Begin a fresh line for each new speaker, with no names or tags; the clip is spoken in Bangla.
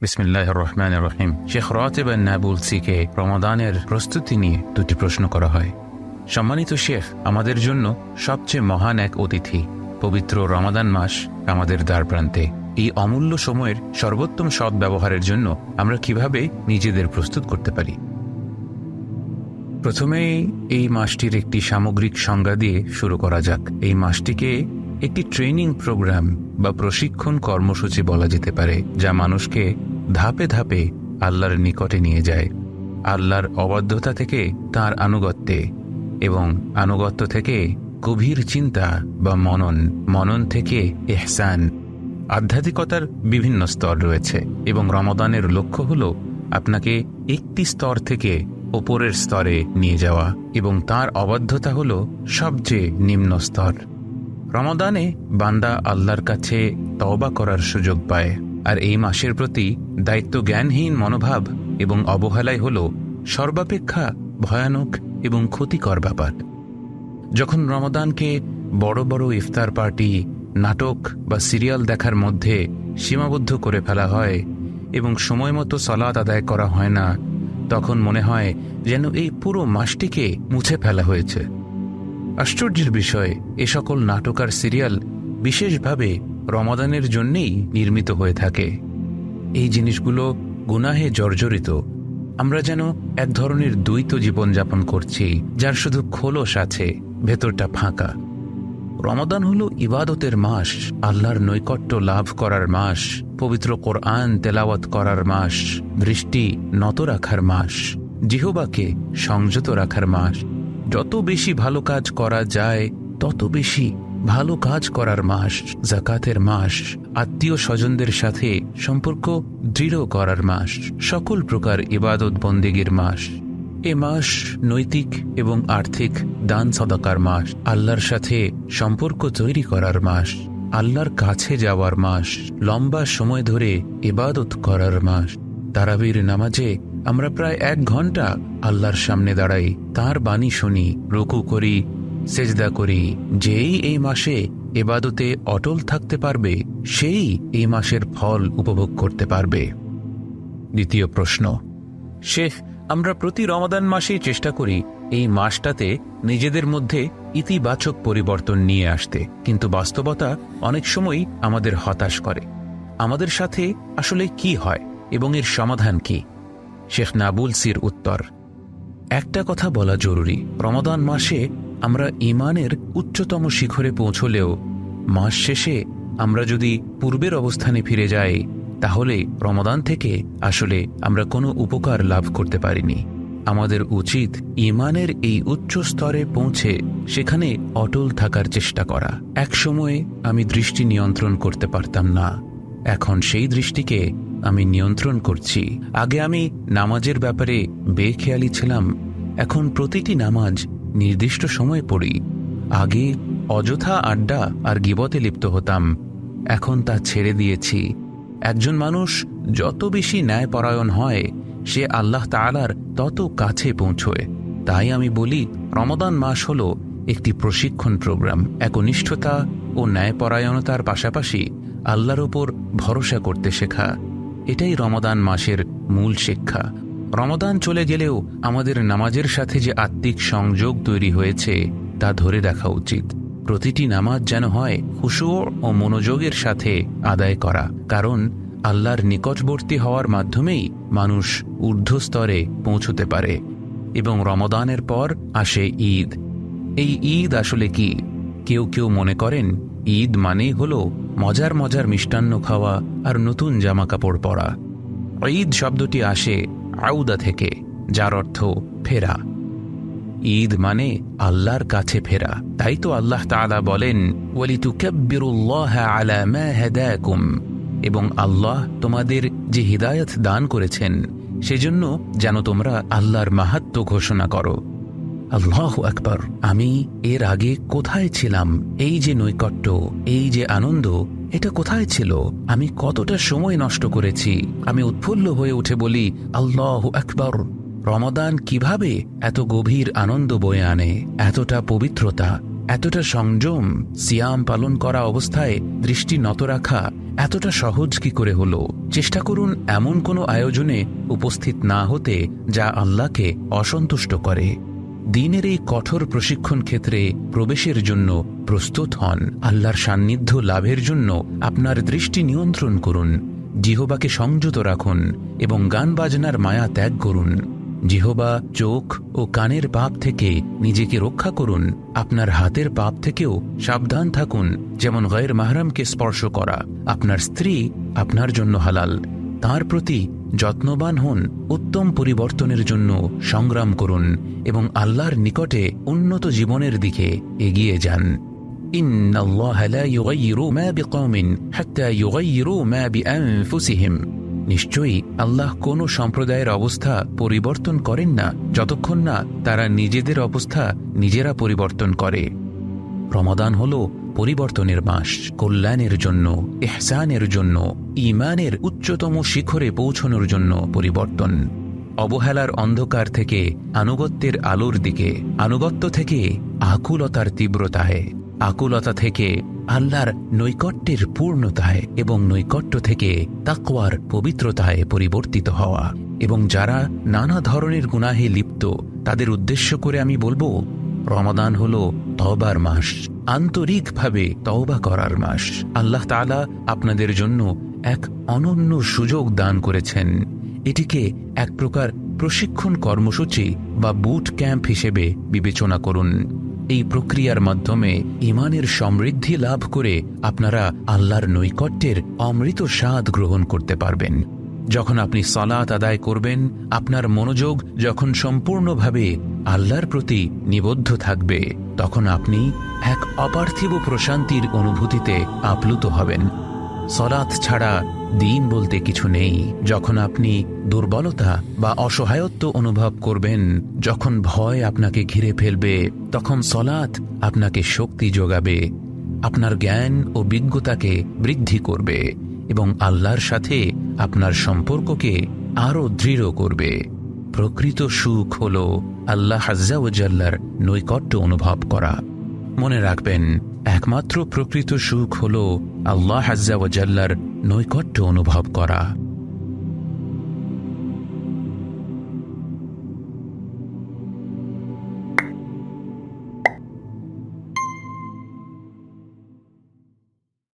বিসমিল্লাহ রহমান রহিম শেখ রতেবেন নাবুলসিকে রমাদানের প্রস্তুতি নিয়ে দুটি প্রশ্ন করা হয়। সম্মানিত শেখ, আমাদের জন্য সবচেয়ে মহান এক অতিথি, পবিত্র রমাদান মাস আমাদের দ্বারপ্রান্তে এই অমূল্য সময়ের সর্বোত্তম সৎ ব্যবহারের জন্য আমরা কীভাবে নিজেদের প্রস্তুত করতে পারি? প্রথমেই এই মাসটির একটি সামগ্রিক সংজ্ঞা দিয়ে শুরু করা যাক। এই মাসটিকে একটি ট্রেনিং প্রোগ্রাম বা প্রশিক্ষণ কর্মসূচি বলা যেতে পারে, যা মানুষকে ধাপে ধাপে আল্লাহর নিকটে নিয়ে যায়। আল্লাহর অবাধ্যতা থেকে তার আনুগত্যে এবং আনুগত্য থেকে গভীর চিন্তা বা মনন মনন থেকে এহসান আধ্যাত্মিকতার বিভিন্ন স্তর রয়েছে এবং রমদানের লক্ষ্য হল আপনাকে একটি স্তর থেকে ওপরের স্তরে নিয়ে যাওয়া এবং তার অবাধ্যতা হল সবচেয়ে নিম্ন স্তর। রমাদানে বান্দা আল্লাহর কাছে তওবা করার সুযোগ পায়। আর এই মাসের প্রতি দায়িত্ব জ্ঞানহীন মনোভাব এবং অবহেলাই হল সর্বাপেক্ষা ভয়ানক এবং ক্ষতিকর ব্যাপার। যখন রমাদানকে বড় বড় ইফতার পার্টি, নাটক বা সিরিয়াল দেখার মধ্যে সীমাবদ্ধ করে ফেলা হয় এবং সময় মতো সলাৎ আদায় করা হয় না, তখন মনে হয় যেন এই পুরো মাসটিকে মুছে ফেলা হয়েছে। আশ্চর্যের বিষয়, এ সকল নাটক আর সিরিয়াল বিশেষভাবে রমাদানের জন্যেই নির্মিত হয়ে থাকে। এই জিনিসগুলো গুনাহে জর্জরিত। আমরা যেন এক ধরনের দ্বৈত জীবনযাপন করছি, যার শুধু খোলস আছে, ভেতরটা ফাঁকা। রমাদান হল ইবাদতের মাস, আল্লাহর নৈকট্য লাভ করার মাস, পবিত্র কোরআন তেলাওয়াত করার মাস, দৃষ্টি নত রাখার মাস, জিহবাকে সংযত রাখার মাস। যত বেশি ভালো কাজ করা যায়, তত বেশি ভালো কাজ করার মাস, জাকাতের মাস, আত্মীয় স্বজনদের সাথে সম্পর্ক দৃঢ় করার মাস, সকল প্রকার ইবাদত বন্দেগীর মাস। এ মাস নৈতিক এবং আর্থিক দান সদাকার মাস, আল্লাহর সাথে সম্পর্ক তৈরি করার মাস, আল্লাহর কাছে যাওয়ার মাস, লম্বা সময় ধরে ইবাদত করার মাস, তারাবির নামাজে আমরা প্রায় এক ঘণ্টা আল্লাহর সামনে দাঁড়াই, তার বাণী শুনি, রুকু করি, সেজদা করি। যেই এই মাসে এবাদতে অটল থাকতে পারবে, সেই এই মাসের ফল উপভোগ করতে পারবে। দ্বিতীয় প্রশ্ন, শেখ, আমরা প্রতি রমাদান মাসেই চেষ্টা করি এই মাসটাতে নিজেদের মধ্যে ইতিবাচক পরিবর্তন নিয়ে আসতে, কিন্তু বাস্তবতা অনেক সময়ই আমাদের হতাশ করে। আমাদের সাথে আসলে কি হয় এবং এর সমাধান কি? শেখ নাবুল সির উত্তর। একটা কথা বলা জরুরি, রমাদান মাসে আমরা ইমানের উচ্চতম শিখরে পৌঁছলেও, মাস শেষে আমরা যদি পূর্বের অবস্থানে ফিরে যাই, তাহলে রমাদান থেকে আসলে আমরা কোনো উপকার লাভ করতে পারিনি। আমাদের উচিত ইমানের এই উচ্চ স্তরে পৌঁছে সেখানে অটল থাকার চেষ্টা করা। এক সময়ে আমি দৃষ্টি নিয়ন্ত্রণ করতে পারতাম না। এখন সেই দৃষ্টিকে আমি নিয়ন্ত্রণ করছি। আগে আমি নামাজের ব্যাপারে বেখেয়ালি ছিলাম। এখন প্রতিটি নামাজ নির্দিষ্ট সময়ে পড়ি। আগে অযথা আড্ডা আর গিবতে লিপ্ত হতাম। এখন তা ছেড়ে দিয়েছি। একজন মানুষ যত বেশি ন্যায়পরায়ণ হয়, সে আল্লাহ তালার তত কাছে পৌঁছয়। তাই আমি বলি রমদান মাস হল একটি প্রশিক্ষণ প্রোগ্রাম। একনিষ্ঠতা ও ন্যায়পরায়ণতার পাশাপাশি আল্লাহর ওপর ভরসা করতে শেখা। এটাই রমদান মাসের মূল শিক্ষা। রমদান চলে গেলেও আমাদের নামাজের সাথে যে আত্মিক সংযোগ তৈরি হয়েছে, তা ধরে রাখা উচিত। প্রতিটি নামাজ যেন হয় হুশু ও মনোযোগের সাথে আদায় করা। কারণ আল্লাহর নিকটবর্তী হওয়ার মাধ্যমেই মানুষ ঊর্ধ্বস্তরে পৌঁছতে পারে এবং রমদানের পর আসে ঈদ। এই ঈদ আসলে কি? কেউ কেউ মনে করেন, ঈদ মানেই হল মজার মজার মিষ্টান্ন খাওয়া আর নতুন জামা কাপড় পরা। ঈদ শব্দটি আসে আউদা থেকে, যার অর্থ ফেরা। ঈদ মানে আল্লাহর কাছে ফেরা। তাই তো আল্লাহ তাআলা বলেন এবং আল্লাহ তোমাদের যে হিদায়ত দান করেছেন, সেজন্য যেন তোমরা আল্লাহর মাহাত্ম ঘোষণা করো। আল্লাহ আকবর। আমি এর আগে কোথায় ছিলাম? এই যে নৈকট্য, এই যে আনন্দ এটা কোথায় ছিল? আমি কতটা সময় নষ্ট করেছি? আমি উৎফুল্ল হয়ে উঠে বলি, আল্লাহ আকবর। রমাদান কীভাবে এত গভীর আনন্দ বয়ে আনে? এতটা পবিত্রতা, এতটা সংযম, সিয়াম পালন করা অবস্থায় দৃষ্টি নত রাখা এতটা সহজ কি করে হলো? চেষ্টা করুন এমন কোনো আয়োজনে উপস্থিত না হতে যা আল্লাহকে অসন্তুষ্ট করে। দিনের এই কঠোর প্রশিক্ষণ ক্ষেত্রে প্রবেশের জন্য প্রস্তুত হন। আল্লাহর সান্নিধ্য লাভের জন্য আপনার দৃষ্টি নিয়ন্ত্রণ করুন। জিহবাকে সংযত রাখুন এবং গান বাজনার মায়া ত্যাগ করুন। জিহবা, চোখ ও কানের পাপ থেকে নিজেকে রক্ষা করুন। আপনার হাতের পাপ থেকেও সাবধান থাকুন, যেমন গয়ের মাহরামকে স্পর্শ করা। আপনার স্ত্রী আপনার জন্য হালাল। তার প্রতি যত্নবান হন উত্তম পরিবর্তনের জন্য সংগ্রাম করুন এবং আল্লাহর নিকটে উন্নত জীবনের দিকে এগিয়ে যান إن الله لا يغير ما بقوم حتى يغيروا ما بأنفسهم নিশ্চয়ই আল্লাহ কোনো সম্প্রদায়ের অবস্থা পরিবর্তন করেন না যতক্ষণ না তারা নিজেদের অবস্থা নিজেরা পরিবর্তন করে রমাদান হল পরিবর্তনের মাস, কল্যাণের জন্য, এহসানের জন্য ইমানের উচ্চতম শিখরে পৌঁছনোর জন্য পরিবর্তন। অবহেলার অন্ধকার থেকে, আনুগত্যের আলোর দিকে, আনুগত্য থেকে আকুলতার তীব্রতায়, আকুলতা থেকে আল্লাহর নৈকট্যের পূর্ণতায় এবং নৈকট্য থেকে তাকওয়ার পবিত্রতায় পরিবর্তিত হওয়া। এবং যারা নানা ধরনের গুনাহে লিপ্ত, তাদের উদ্দেশ্য করে আমি বলব, রমাদান হল তবার মাস। আন্তরিকভাবে তওবা করার মাস। আল্লাহ তালা আপনাদের জন্য এক অনন্য সুযোগ দান করেছেন। এটিকে এক প্রকার প্রশিক্ষণ কর্মসূচি বা বুট ক্যাম্প হিসেবে বিবেচনা করুন। এই প্রক্রিয়ার মাধ্যমে ইমানের সমৃদ্ধি লাভ করে আপনারা আল্লাহর নৈকট্যের অমৃত স্বাদ গ্রহণ করতে পারবেন। যখন আপনি সলাত আদায় করবেন, আপনার মনোযোগ যখন সম্পূর্ণভাবে আল্লাহর প্রতি নিবদ্ধ থাকবে, তখন আপনি এক অপার্থিব প্রশান্তির অনুভূতিতে আপ্লুত হবেন। সলাৎ ছাড়া দিন বলতে কিছু নেই। যখন আপনি দুর্বলতা বা অসহায়ত্ব অনুভব করবেন, যখন ভয় আপনাকে ঘিরে ফেলবে, তখন সলাৎ আপনাকে শক্তি যোগাবে, আপনার জ্ঞান ও বিজ্ঞতাকে বৃদ্ধি করবে। এবং আল্লাহর সাথে আপনার সম্পর্ককে আরও দৃঢ় করবে। প্রকৃত সুখ হল আল্লাহ হাজ্জাউজাল্লার নৈকট্য অনুভব করা। মনে রাখবেন, একমাত্র প্রকৃত সুখ হল আল্লাহ হাজ্জাউজাল্লার নৈকট্য অনুভব করা।